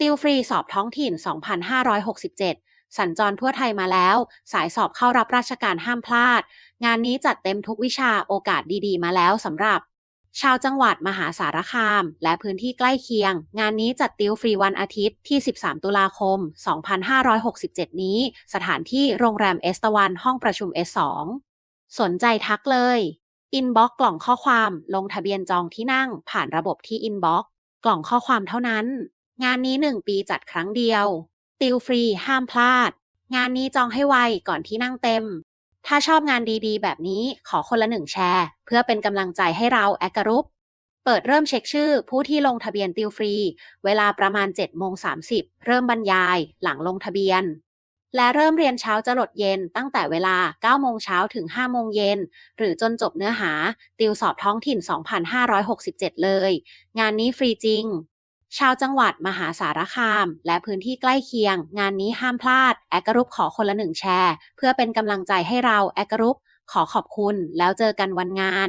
ติวฟรีสอบท้องถิ่น 2567 สัญจรทั่วไทยมาแล้ว สายสอบเข้ารับราชการห้ามพลาด งานนี้จัดเต็มทุกวิชาโอกาสดีๆ มาแล้วสำหรับ ชาวจังหวัดมหาสารคาม และพื้นที่ใกล้เคียง งานนี้จัดติวฟรีวันอาทิตย์ที่ 13 ตุลาคม 2567 นี้ สถานที่โรงแรมเอสตวันห้องประชุม S2 สนใจทักเลย อินบ็อกกล่องข้อความ ลงทะเบียนจองที่นั่งผ่านระบบที่อินบ็อกกล่องข้อความเท่านั้น งานนี้1ปีจัดครั้งเดียว ติวฟรีห้ามพลาด งานนี้จองให้ไวก่อนที่นั่งเต็ม ถ้าชอบงานดีๆ แบบนี้ขอคนละหนึ่งแชร์ เพื่อเป็นกำลังใจให้เราแอคกรุ๊ปเปิดเริ่มเช็คชื่อผู้ที่ลงทะเบียนติวฟรี เวลาประมาณ7โมง30 เริ่มบรรยายหลังลงทะเบียน และเริ่มเรียนเช้าจะหลดเย็นตั้งแต่เวลา9โมงเช้าถึง5โมงเย็น หรือจนจบเนื้อหา ติวสอบท้องถิ่น 2567 เลย งานนี้ฟรีจริง ชาวจังหวัดมหาสารคาม และพื้นที่ใกล้เคียง งานนี้ห้ามพลาด แอคกรุ๊ปขอคนละหนึ่งแชร์ เพื่อเป็นกำลังใจให้เราแอคกรุ๊ปขอขอบคุณ แล้วเจอกันวันงาน